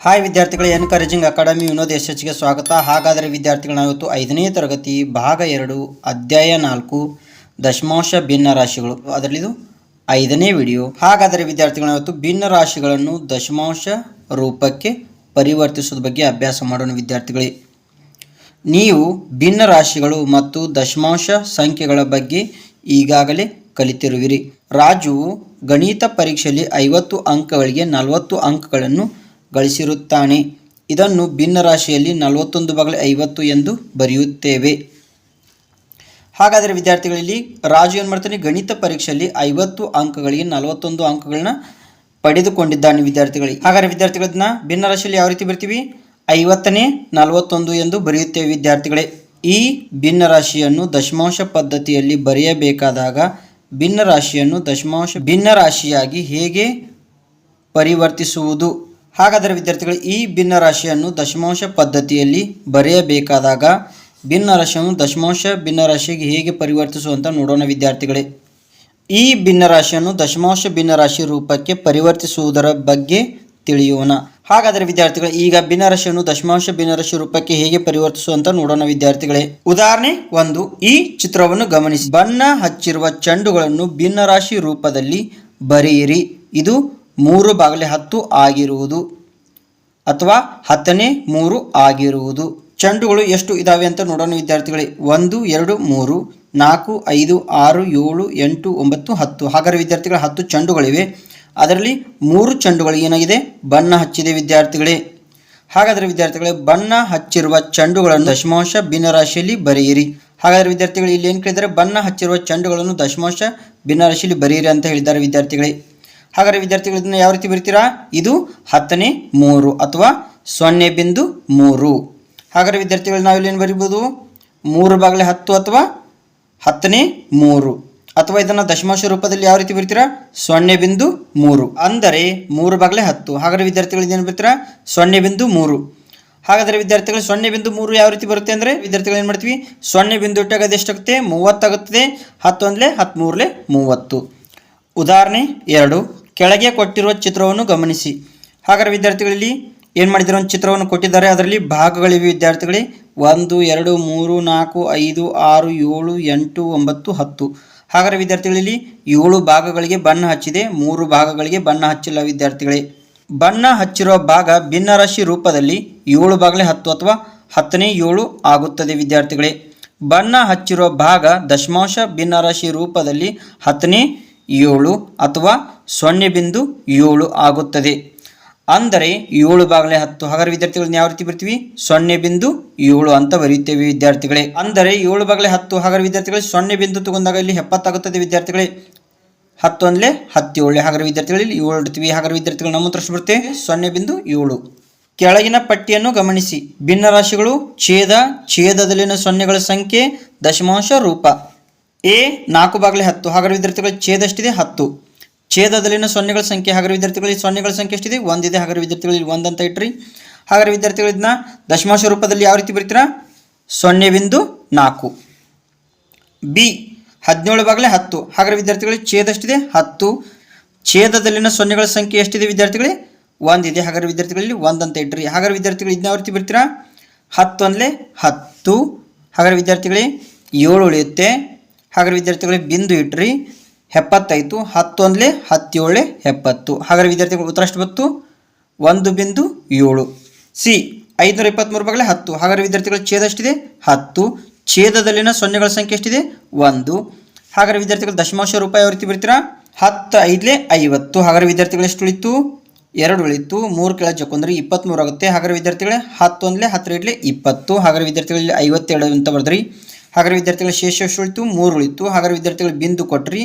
Hi ವಿದ್ಯಾರ್ಥಿಗಳು encouraging academy Vinod S ಎಚ್ಗೆ ಸ್ವಾಗತ. ಹಾಗಾದರೆ ವಿದ್ಯಾರ್ಥಿಗಳು ಇವತ್ತು ಐದನೇ ತರಗತಿ ಭಾಗ ಎರಡು, ಅಧ್ಯಾಯ ನಾಲ್ಕು, ದಶಮಾಂಶ ಭಿನ್ನ ರಾಶಿಗಳು. ಅದರಲ್ಲಿ ಇದು ಐದನೇ ವಿಡಿಯೋ. ಹಾಗಾದರೆ ವಿದ್ಯಾರ್ಥಿಗಳು ಇವತ್ತು ಭಿನ್ನ ರಾಶಿಗಳನ್ನು ದಶಮಾಂಶ ರೂಪಕ್ಕೆ ಪರಿವರ್ತಿಸೋದ್ರ ಬಗ್ಗೆ ಅಭ್ಯಾಸ ಮಾಡೋಣ ವಿದ್ಯಾರ್ಥಿಗಳೇ. ನೀವು ಭಿನ್ನ ರಾಶಿಗಳು ಮತ್ತು ದಶಮಾಂಶ ಸಂಖ್ಯೆಗಳ ಬಗ್ಗೆ ಈಗಾಗಲೇ ಕಲಿತಿರುವಿರಿ. ರಾಜು ಗಣಿತ ಪರೀಕ್ಷೆಯಲ್ಲಿ ಐವತ್ತು ಅಂಕಗಳಿಗೆ ನಲವತ್ತು ಅಂಕಗಳನ್ನು ಗಳಿಸಿರುತ್ತಾನೆ. ಇದನ್ನು ಭಿನ್ನ ರಾಶಿಯಲ್ಲಿ ನಲವತ್ತೊಂದು ಬಗಲೆ ಐವತ್ತು ಎಂದು ಬರೆಯುತ್ತೇವೆ. ಹಾಗಾದರೆ ವಿದ್ಯಾರ್ಥಿಗಳಲ್ಲಿ ರಾಜು ಏನು ಮಾಡ್ತಾನೆ? ಗಣಿತ ಪರೀಕ್ಷೆಯಲ್ಲಿ ಐವತ್ತು ಅಂಕಗಳಿಗೆ ನಲವತ್ತೊಂದು ಅಂಕಗಳನ್ನ ಪಡೆದುಕೊಂಡಿದ್ದಾನೆ ವಿದ್ಯಾರ್ಥಿಗಳಿಗೆ ಹಾಗಾದರೆ ವಿದ್ಯಾರ್ಥಿಗಳನ್ನ ಭಿನ್ನ ರಾಶಿಯಲ್ಲಿ ಯಾವ ರೀತಿ ಬರ್ತೀವಿ? ಐವತ್ತನೇ ನಲವತ್ತೊಂದು ಎಂದು ಬರೆಯುತ್ತೇವೆ ವಿದ್ಯಾರ್ಥಿಗಳೇ. ಈ ಭಿನ್ನ ರಾಶಿಯನ್ನು ದಶಮಾಂಶ ಪದ್ಧತಿಯಲ್ಲಿ ಬರೆಯಬೇಕಾದಾಗ ಭಿನ್ನ ರಾಶಿಯನ್ನು ದಶಮಾಂಶ ಭಿನ್ನ ರಾಶಿಯಾಗಿ ಹೇಗೆ ಪರಿವರ್ತಿಸುವುದು? ಹಾಗಾದರೆ ವಿದ್ಯಾರ್ಥಿಗಳು, ಈ ಭಿನ್ನ ರಾಶಿಯನ್ನು ದಶಮಾಂಶ ಪದ್ಧತಿಯಲ್ಲಿ ಬರೆಯಬೇಕಾದಾಗ ಭಿನ್ನ ರಾಶಿಯನ್ನು ದಶಮಾಂಶ ಭಿನ್ನ ರಾಶಿಗೆ ಹೇಗೆ ಪರಿವರ್ತಿಸುವಂತ ನೋಡೋಣ ವಿದ್ಯಾರ್ಥಿಗಳೇ. ಈ ಭಿನ್ನ ರಾಶಿಯನ್ನು ದಶಮಾಂಶ ಭಿನ್ನ ರಾಶಿ ರೂಪಕ್ಕೆ ಪರಿವರ್ತಿಸುವುದರ ಬಗ್ಗೆ ತಿಳಿಯೋಣ. ಹಾಗಾದರೆ ವಿದ್ಯಾರ್ಥಿಗಳು, ಈಗ ಭಿನ್ನ ರಾಶಿಯನ್ನು ದಶಮಾಂಶ ಭಿನ್ನ ರಾಶಿ ರೂಪಕ್ಕೆ ಹೇಗೆ ಪರಿವರ್ತಿಸುವಂತ ನೋಡೋಣ ವಿದ್ಯಾರ್ಥಿಗಳೇ. ಉದಾಹರಣೆ ಒಂದು, ಈ ಚಿತ್ರವನ್ನು ಗಮನಿಸಿ. ಬಣ್ಣ ಹಚ್ಚಿರುವ ಚೆಂಡುಗಳನ್ನು ಭಿನ್ನ ರಾಶಿ ರೂಪದಲ್ಲಿ ಬರೆಯಿರಿ. ಇದು ಮೂರು ಬಾಗಲೆ ಹತ್ತು ಆಗಿರುವುದು ಅಥವಾ ಹತ್ತನೇ ಮೂರು ಆಗಿರುವುದು. ಚೆಂಡುಗಳು ಎಷ್ಟು ಇದಾವೆ ಅಂತ ನೋಡೋಣ ವಿದ್ಯಾರ್ಥಿಗಳೇ. ಒಂದು, ಎರಡು, ಮೂರು, ನಾಲ್ಕು, ಐದು, ಆರು, ಏಳು, ಎಂಟು, ಒಂಬತ್ತು, ಹತ್ತು. ಹಾಗಾದರೆ ವಿದ್ಯಾರ್ಥಿಗಳ ಹತ್ತು ಚೆಂಡುಗಳಿವೆ. ಅದರಲ್ಲಿ ಮೂರು ಚೆಂಡುಗಳು ಏನಾಗಿದೆ? ಬಣ್ಣ ಹಚ್ಚಿದೆ ವಿದ್ಯಾರ್ಥಿಗಳೇ. ಹಾಗಾದರೆ ವಿದ್ಯಾರ್ಥಿಗಳೇ, ಬಣ್ಣ ಹಚ್ಚಿರುವ ಚೆಂಡುಗಳನ್ನು ದಶಮಾಂಶ ಭಿನ್ನರಾಶಿಯಲ್ಲಿ ಬರೆಯಿರಿ. ಹಾಗಾದರೆ ವಿದ್ಯಾರ್ಥಿಗಳು, ಇಲ್ಲಿ ಏನು ಕೇಳಿದರೆ ಬಣ್ಣ ಹಚ್ಚಿರುವ ಚೆಂಡುಗಳನ್ನು ದಶಮಾಂಶ ಭಿನ್ನರಾಶಿಯಲ್ಲಿ ಬರೆಯಿರಿ ಅಂತ ಹೇಳಿದ್ದಾರೆ ವಿದ್ಯಾರ್ಥಿಗಳೇ. ಹಾಗಾದರೆ ವಿದ್ಯಾರ್ಥಿಗಳು ಇದನ್ನು ಯಾವ ರೀತಿ ಬರೀತೀರಾ? ಇದು ಹತ್ತನೇ ಮೂರು ಅಥವಾ ಸೊನ್ನೆ ಬಿಂದು ಮೂರು. ಹಾಗಾದರೆ ವಿದ್ಯಾರ್ಥಿಗಳು ನಾವು ಇಲ್ಲಿ ಏನು ಬರಿಬೋದು? ಮೂರು ಬಾಗಲೆ ಹತ್ತು ಅಥವಾ ಹತ್ತನೇ ಮೂರು. ಅಥವಾ ಇದನ್ನು ದಶಮಾಂಶ ರೂಪದಲ್ಲಿ ಯಾವ ರೀತಿ ಬರೀತೀರಾ? ಸೊನ್ನೆ ಬಿಂದು ಮೂರು. ಅಂದರೆ ಮೂರು ಬಾಗಲೆ ಹತ್ತು. ಹಾಗಾದರೆ ವಿದ್ಯಾರ್ಥಿಗಳು ಇದೇನು ಬರ್ತೀರಾ? ಸೊನ್ನೆ ಬಿಂದು ಮೂರು. ಹಾಗಾದರೆ ವಿದ್ಯಾರ್ಥಿಗಳು ಸೊನ್ನೆ ಬಿಂದು ಮೂರು ಯಾವ ರೀತಿ ಬರುತ್ತೆ ಅಂದರೆ ವಿದ್ಯಾರ್ಥಿಗಳು ಏನು ಮಾಡ್ತೀವಿ? ಸೊನ್ನೆ ಬಿಂದು ಇಟ್ಟಾಗ ಎಷ್ಟಾಗುತ್ತೆ? ಮೂವತ್ತಾಗುತ್ತದೆ. ಹತ್ತು ಅಂದಲೇ ಹತ್ತ್ಮೂರಲೆ ಮೂವತ್ತು. ಉದಾಹರಣೆ ಎರಡು. ಕೆಳಗೆ ಕೊಟ್ಟಿರುವ ಚಿತ್ರವನ್ನು ಗಮನಿಸಿ. ಹಾಗಾದರೆ ವಿದ್ಯಾರ್ಥಿಗಳಲ್ಲಿ ಏನು ಮಾಡಿದ್ದಾರೆ ಒಂದು ಚಿತ್ರವನ್ನು ಕೊಟ್ಟಿದ್ದಾರೆ. ಅದರಲ್ಲಿ ಭಾಗಗಳಿವೆ ವಿದ್ಯಾರ್ಥಿಗಳೇ. ಒಂದು, ಎರಡು, ಮೂರು, ನಾಲ್ಕು, ಐದು, ಆರು, ಏಳು, ಎಂಟು, ಒಂಬತ್ತು, ಹತ್ತು. ಹಾಗಾದರೆ ವಿದ್ಯಾರ್ಥಿಗಳಲ್ಲಿ ಏಳು ಭಾಗಗಳಿಗೆ ಬಣ್ಣ ಹಚ್ಚಿದೆ. ಮೂರು ಭಾಗಗಳಿಗೆ ಬಣ್ಣ ಹಚ್ಚಿಲ್ಲ ವಿದ್ಯಾರ್ಥಿಗಳೇ. ಬಣ್ಣ ಹಚ್ಚಿರುವ ಭಾಗ ಭಿನ್ನರಾಶಿ ರೂಪದಲ್ಲಿ ಏಳು ಬಾಗಲೆ ಹತ್ತು ಅಥವಾ ಹತ್ತನೇ ಏಳು ಆಗುತ್ತದೆ ವಿದ್ಯಾರ್ಥಿಗಳೇ. ಬಣ್ಣ ಹಚ್ಚಿರುವ ಭಾಗ ದಶಮಾಂಶ ಭಿನ್ನರಾಶಿ ರೂಪದಲ್ಲಿ ಹತ್ತನೇ ಏಳು ಅಥವಾ ಸೊನ್ನೆ ಬಿಂದು ಏಳು ಆಗುತ್ತದೆ. ಅಂದರೆ ಏಳು ಬಾಗಲೇ ಹತ್ತು. ಹಾಗಾದ್ರೆ ವಿದ್ಯಾರ್ಥಿಗಳನ್ನ ಯಾವ ರೀತಿ ಬರ್ತೀವಿ? ಸೊನ್ನೆ ಬಿಂದು ಏಳು ಅಂತ ಬರೆಯುತ್ತೇವೆ ವಿದ್ಯಾರ್ಥಿಗಳೇ. ಅಂದರೆ ಏಳು ಬಾಗಲೇ ಹತ್ತು. ಹಾಗಾದ್ರೆ ವಿದ್ಯಾರ್ಥಿಗಳೇ, ಸೊನ್ನೆ ಬಿಂದು ತಗೊಂಡಾಗ ಇಲ್ಲಿ ಎಪ್ಪತ್ತಾಗುತ್ತದೆ ವಿದ್ಯಾರ್ಥಿಗಳೇ. ಹತ್ತು ಅಂದಲೇ ಹತ್ತೇಳು. ಹಾಗಾದ್ರೆ ವಿದ್ಯಾರ್ಥಿಗಳಲ್ಲಿ ಏಳು ಇಡ್ತೀವಿ. ಹಾಗಾದ್ರೆ ವಿದ್ಯಾರ್ಥಿಗಳು ನಮ್ಮ ಹತ್ರ ಎಷ್ಟು ಬರುತ್ತೆ. ಸೊನ್ನೆ ಬಿಂದು ಏಳು. ಕೆಳಗಿನ ಪಟ್ಟಿಯನ್ನು ಗಮನಿಸಿ. ಭಿನ್ನ ರಾಶಿಗಳು ಛೇದ, ಛೇದದಲ್ಲಿನ ಸೊನ್ನೆಗಳ ಸಂಖ್ಯೆ, ದಶಮಾಂಶ ರೂಪ. ಎ ನಾಲ್ಕು ಬಾಗಲೇ ಹತ್ತು. ಹಾಗಾದ್ರೆ ವಿದ್ಯಾರ್ಥಿಗಳ ಛೇದಷ್ಟಿದೆ ಹತ್ತು. ಛೇದದಲ್ಲಿನ ಸೊನ್ನೆಗಳ ಸಂಖ್ಯೆ ಹಾಗಾದ್ರೆ ವಿದ್ಯಾರ್ಥಿಗಳಲ್ಲಿ ಸೊನ್ನೆಗಳ ಸಂಖ್ಯೆ ಎಷ್ಟಿದೆ? ಒಂದಿದೆ. ಹಾಗರ ವಿದ್ಯಾರ್ಥಿಗಳಿಗೆ ಒಂದಂತ ಇಟ್ರಿ. ಹಾಗರ ವಿದ್ಯಾರ್ಥಿಗಳು ಇದನ್ನ ದಶಮಾಂಶ ರೂಪದಲ್ಲಿ ಯಾವ ರೀತಿ ಬರೀತೀರಾ? ಸೊನ್ನೆ ಬಿಂದು ನಾಲ್ಕು. ಬಿ, ಹದಿನೇಳು ಬಾಗಲೆ ಹತ್ತು. ಹಾಗರ ವಿದ್ಯಾರ್ಥಿಗಳಿಗೆ ಛೇದ ಎಷ್ಟಿದೆ? ಹತ್ತು. ಛೇದದಲ್ಲಿನ ಸೊನ್ನೆಗಳ ಸಂಖ್ಯೆ ಎಷ್ಟಿದೆ ವಿದ್ಯಾರ್ಥಿಗಳೇ? ಒಂದಿದೆ. ಹಾಗರ ವಿದ್ಯಾರ್ಥಿಗಳಲ್ಲಿ ಒಂದಂತ ಇಟ್ರಿ. ಹಾಗರ ವಿದ್ಯಾರ್ಥಿಗಳು ಇದನ್ನ ಯಾವ ರೀತಿ ಬರ್ತೀರಾ? ಹತ್ತು ಅಂದಲೇ ಹತ್ತು. ಹಾಗರ ವಿದ್ಯಾರ್ಥಿಗಳೇ ಏಳು ಉಳಿಯುತ್ತೆ. ಹಾಗರ ವಿದ್ಯಾರ್ಥಿಗಳಿಗೆ ಬಿಂದು ಇಟ್ರಿ. ಎಪ್ಪತ್ತಾಯಿತು ಹತ್ತು ಅಂದಲೇ ಹತ್ತೇಳೆ ಎಪ್ಪತ್ತು. ಹಾಗಾದ್ರೆ ವಿದ್ಯಾರ್ಥಿಗಳು ಉತ್ತರ ಎಷ್ಟು ಬಂತು? ಒಂದು ಬಿಂದು ಏಳು. ಸಿ, ಐದುನೂರ ಇಪ್ಪತ್ತ್ಮೂರು ಬಗ್ಗೆ ಹತ್ತು. ಹಾಗಾದ್ರೆ ವಿದ್ಯಾರ್ಥಿಗಳ ಛೇದ ಎಷ್ಟಿದೆ? ಹತ್ತು. ಛೇದದಲ್ಲಿನ ಸೊನ್ನೆಗಳ ಸಂಖ್ಯೆ ಎಷ್ಟಿದೆ? ಒಂದು. ಹಾಗಾದ್ರೆ ವಿದ್ಯಾರ್ಥಿಗಳು ದಶಮಾಂಶ ರೂಪಾಯಿ ಯಾವ ರೀತಿ ಬರ್ತೀರಾ? ಹತ್ತು, ಐದಲೇ ಐವತ್ತು. ಹಾಗಾದ್ರೆ ವಿದ್ಯಾರ್ಥಿಗಳು ಎಷ್ಟು ಉಳಿತು? ಎರಡು ಉಳಿತು. ಮೂರು ಕೆಳ ಅಂದರೆ ಇಪ್ಪತ್ತ್ಮೂರು ಆಗುತ್ತೆ. ಹಾಗಾದ್ರೆ ವಿದ್ಯಾರ್ಥಿಗಳೇ ಹತ್ತು ಅಂದಲೇ ಹತ್ತರ ಇಡ್ಲೆ ಇಪ್ಪತ್ತು. ಹಾಗಾದ್ರೆ ವಿದ್ಯಾರ್ಥಿಗಳಲ್ಲಿ ಐವತ್ತೆರಡು ಅಂತ ಬರ್ದ್ರಿ. ಹಾಗಾದ್ರೆ ವಿದ್ಯಾರ್ಥಿಗಳ ಶೇಷ ಎಷ್ಟು ಉಳಿತು? ಮೂರು ಉಳಿತು. ಹಾಗಾದ್ರೆ ವಿದ್ಯಾರ್ಥಿಗಳು ಬಿಂದು ಕೊಟ್ರಿ.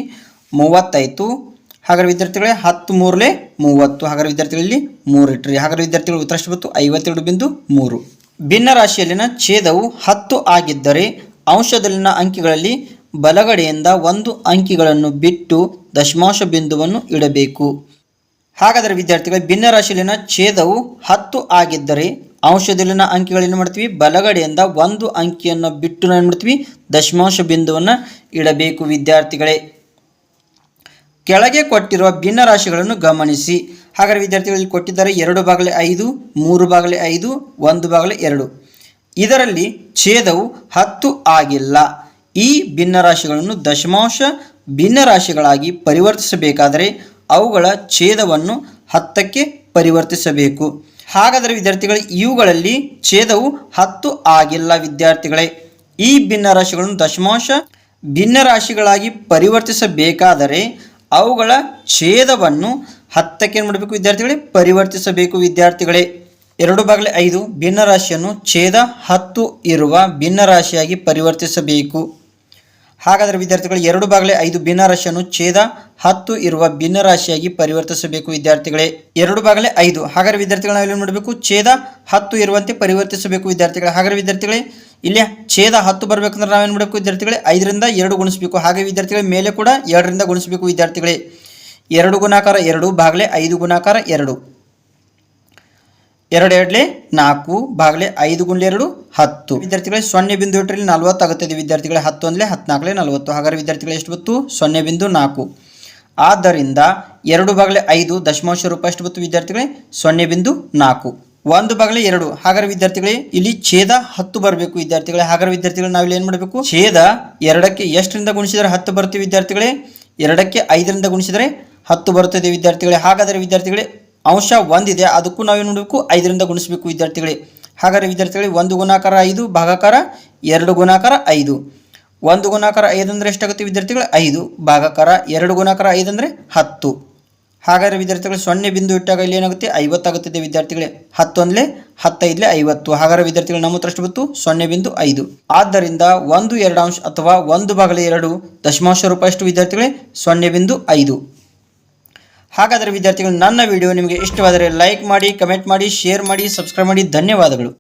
ಮೂವತ್ತಾಯಿತು ಹಾಗಾದ್ರೆ ವಿದ್ಯಾರ್ಥಿಗಳೇ, ಹತ್ತು ಮೂರಲೆ ಮೂವತ್ತು. ಹಾಗಾದ್ರೆ ವಿದ್ಯಾರ್ಥಿಗಳಲ್ಲಿ ಮೂರು ಇಟ್ರಿ. ಹಾಗಾದ್ರೆ ವಿದ್ಯಾರ್ಥಿಗಳು ಉತ್ತರ ಎಷ್ಟು ಬಂತು, ಐವತ್ತೆರಡು ಬಿಂದು ಮೂರು. ಭಿನ್ನ ರಾಶಿಯಲ್ಲಿನ ಛೇದವು ಹತ್ತು ಆಗಿದ್ದರೆ ಅಂಶದಲ್ಲಿನ ಅಂಕಿಗಳಲ್ಲಿ ಬಲಗಡೆಯಿಂದ ಒಂದು ಅಂಕಿಗಳನ್ನು ಬಿಟ್ಟು ದಶಮಾಂಶ ಬಿಂದುವನ್ನು ಇಡಬೇಕು. ಹಾಗಾದರೆ ವಿದ್ಯಾರ್ಥಿಗಳ, ಭಿನ್ನ ರಾಶಿಯಲ್ಲಿನ ಛೇದವು ಹತ್ತು ಆಗಿದ್ದರೆ ಅಂಶದಲ್ಲಿನ ಅಂಕಿಗಳೇನು ಮಾಡ್ತೀವಿ? ಬಲಗಡೆಯಿಂದ ಒಂದು ಅಂಕಿಯನ್ನು ಬಿಟ್ಟು ನಾವು ಏನು ಮಾಡ್ತೀವಿ? ದಶಮಾಂಶ ಬಿಂದುವನ್ನು ಇಡಬೇಕು ವಿದ್ಯಾರ್ಥಿಗಳೇ. ಕೆಳಗೆ ಕೊಟ್ಟಿರುವ ಭಿನ್ನ ರಾಶಿಗಳನ್ನು ಗಮನಿಸಿ. ಹಾಗಾದರೆ ವಿದ್ಯಾರ್ಥಿಗಳಲ್ಲಿ ಕೊಟ್ಟಿದ್ದಾರೆ ಎರಡು ಬಾಗಲೆ ಐದು, ಮೂರು ಬಾಗಲೆ ಐದು, ಒಂದು ಬಾಗಲೆ ಎರಡು. ಇದರಲ್ಲಿ ಛೇದವು ಹತ್ತು ಆಗಿಲ್ಲ. ಈ ಭಿನ್ನ ರಾಶಿಗಳನ್ನು ದಶಮಾಂಶ ಭಿನ್ನ ರಾಶಿಗಳಾಗಿ ಪರಿವರ್ತಿಸಬೇಕಾದರೆ ಅವುಗಳ ಛೇದವನ್ನು ಹತ್ತಕ್ಕೆ ಪರಿವರ್ತಿಸಬೇಕು. ಹಾಗಾದರೆ ವಿದ್ಯಾರ್ಥಿಗಳೇ, ಇವುಗಳಲ್ಲಿ ಛೇದವು ಹತ್ತು ಆಗಿಲ್ಲ ವಿದ್ಯಾರ್ಥಿಗಳೇ. ಈ ಭಿನ್ನ ರಾಶಿಗಳನ್ನು ದಶಮಾಂಶ ಭಿನ್ನ ರಾಶಿಗಳಾಗಿ ಪರಿವರ್ತಿಸಬೇಕಾದರೆ ಅವುಗಳ ಛೇದವನ್ನು ಹತ್ತಕ್ಕೆ ಏನು ಮಾಡಬೇಕು ವಿದ್ಯಾರ್ಥಿಗಳೇ? ಪರಿವರ್ತಿಸಬೇಕು ವಿದ್ಯಾರ್ಥಿಗಳೇ. ಎರಡು ಬಾಗಲೆ ಐದು, ಭಿನ್ನರಾಶಿಯನ್ನು ಛೇದ ಹತ್ತು ಇರುವ ಭಿನ್ನರಾಶಿಯಾಗಿ ಪರಿವರ್ತಿಸಬೇಕು. ಹಾಗಾದರೆ ವಿದ್ಯಾರ್ಥಿಗಳು, ಎರಡು ಭಾಗಲೇ ಐದು ಭಿನ್ನರಾಶಿಯನ್ನು ಛೇದ ಹತ್ತು ಇರುವ ಭಿನ್ನರಾಶಿಯಾಗಿ ಪರಿವರ್ತಿಸಬೇಕು ವಿದ್ಯಾರ್ಥಿಗಳೇ. ಎರಡು ಬಾಗಲೆ ಐದು. ಹಾಗಾದರೆ ವಿದ್ಯಾರ್ಥಿಗಳು ನಾವೇನು ಮಾಡಬೇಕು? ಛೇದ ಹತ್ತು ಇರುವಂತೆ ಪರಿವರ್ತಿಸಬೇಕು ವಿದ್ಯಾರ್ಥಿಗಳೇ. ಹಾಗಾದರೆ ವಿದ್ಯಾರ್ಥಿಗಳೇ ಇಲ್ಲಿ ಛೇದ ಹತ್ತು ಬರಬೇಕಂದ್ರೆ ನಾವೇನು ಮಾಡಬೇಕು ವಿದ್ಯಾರ್ಥಿಗಳೇ? ಐದರಿಂದ ಎರಡು ಗುಣಿಸಬೇಕು. ಹಾಗೆ ವಿದ್ಯಾರ್ಥಿಗಳ ಮೇಲೆ ಕೂಡ ಎರಡರಿಂದ ಗುಣಿಸಬೇಕು ವಿದ್ಯಾರ್ಥಿಗಳೇ. ಎರಡು ಗುಣಾಕಾರ ಎರಡು ಬಾಗಲೆ ಐದು ಗುಣಾಕಾರ ಎರಡು. ಎರಡು ಎರಡಲೆ ನಾಲ್ಕು ಬಾಗಲೆ ಐದು ಗುಂಡ್ಲೆ ಎರಡು ಹತ್ತು. ವಿದ್ಯಾರ್ಥಿಗಳೇ, ಸೊನ್ನೆ ಬಿಂದು ಇಟ್ಟರಲ್ಲಿ ನಲ್ವತ್ತು ಆಗುತ್ತದೆ ವಿದ್ಯಾರ್ಥಿಗಳೇ. ಹತ್ತು ಅಂದರೆ ಹದಿನಾಲ್ಕಲೆ ನಲವತ್ತು. ಹಾಗಾದ್ರೆ ವಿದ್ಯಾರ್ಥಿಗಳು ಎಷ್ಟು ಬತ್ತು? ಸೊನ್ನೆ ಬಿಂದು ನಾಲ್ಕು. ಆದ್ದರಿಂದ ಎರಡು ಬಾಗಲೆ ಐದು ದಶಮಾಂಶ ರೂಪಾಯಿ ಎಷ್ಟು ಬತ್ತು ವಿದ್ಯಾರ್ಥಿಗಳೇ? ಸೊನ್ನೆ ಬಿಂದು ನಾಲ್ಕು. ಒಂದು ಬಾಗಿಲು ಎರಡು. ಹಾಗಾದ್ರೆ ವಿದ್ಯಾರ್ಥಿಗಳೇ, ಇಲ್ಲಿ ಛೇದ ಹತ್ತು ಬರಬೇಕು ವಿದ್ಯಾರ್ಥಿಗಳೇ. ಹಾಗಾದ್ರೆ ವಿದ್ಯಾರ್ಥಿಗಳು, ನಾವಿಲ್ಲಿ ಏನು ಮಾಡಬೇಕು? ಛೇದ ಎರಡಕ್ಕೆ ಎಷ್ಟರಿಂದ ಗುಣಿಸಿದರೆ ಹತ್ತು ಬರ್ತೀವಿ ವಿದ್ಯಾರ್ಥಿಗಳೇ? ಎರಡಕ್ಕೆ ಐದರಿಂದ ಗುಣಿಸಿದರೆ ಹತ್ತು ಬರುತ್ತದೆ ವಿದ್ಯಾರ್ಥಿಗಳೇ. ಹಾಗಾದರೆ ವಿದ್ಯಾರ್ಥಿಗಳೇ, ಅಂಶ ಒಂದಿದೆ. ಅದಕ್ಕೂ ನಾವೇನು ಮಾಡಬೇಕು? ಐದರಿಂದ ಗುಣಿಸಬೇಕು ವಿದ್ಯಾರ್ಥಿಗಳೇ. ಹಾಗಾದರೆ ವಿದ್ಯಾರ್ಥಿಗಳೇ, ಒಂದು ಗುಣಾಕಾರ ಐದು, ಭಾಗಾಕಾರ ಎರಡು ಗುಣಾಕಾರ ಐದು. ಒಂದು ಗುಣಾಕಾರ ಐದು ಅಂದರೆ ಎಷ್ಟಾಗುತ್ತೆ ವಿದ್ಯಾರ್ಥಿಗಳು? ಐದು. ಭಾಗಾಕಾರ ಎರಡು ಗುಣಾಕಾರ ಐದು ಅಂದರೆ ಹತ್ತು. ಹಾಗಾದರೆ ವಿದ್ಯಾರ್ಥಿಗಳು, ಸೊನ್ನೆ ಬಿಂದು ಇಟ್ಟಾಗ ಇಲ್ಲಿ ಏನಾಗುತ್ತೆ? ಐವತ್ತಾಗುತ್ತದೆ ವಿದ್ಯಾರ್ಥಿಗಳೇ. ಹತ್ತು ಹತ್ತೈದಲೆ ಹತ್ತೈದಲೇ ಐವತ್ತು. ಹಾಗಾದರೆ ವಿದ್ಯಾರ್ಥಿಗಳು, ನಮ್ಮ ಎಷ್ಟು ಬಂತು? ಸೊನ್ನೆ ಬಿಂದು ಐದು. ಆದ್ದರಿಂದ ಒಂದು ಎರಡಾಂಶ ಅಥವಾ ಒಂದು ಬಾಗಲೆ ಎರಡು ದಶಮಾಂಶ ರೂಪಾಯಿಷ್ಟು ವಿದ್ಯಾರ್ಥಿಗಳೇ? ಸೊನ್ನೆ ಬಿಂದು ಐದು. ಹಾಗಾದರೆ ವಿದ್ಯಾರ್ಥಿಗಳು, ನನ್ನ ವಿಡಿಯೋ ನಿಮಗೆ ಇಷ್ಟವಾದರೆ ಲೈಕ್ ಮಾಡಿ, ಕಮೆಂಟ್ ಮಾಡಿ, ಶೇರ್ ಮಾಡಿ, ಸಬ್ಸ್ಕ್ರೈಬ್ ಮಾಡಿ. ಧನ್ಯವಾದಗಳು.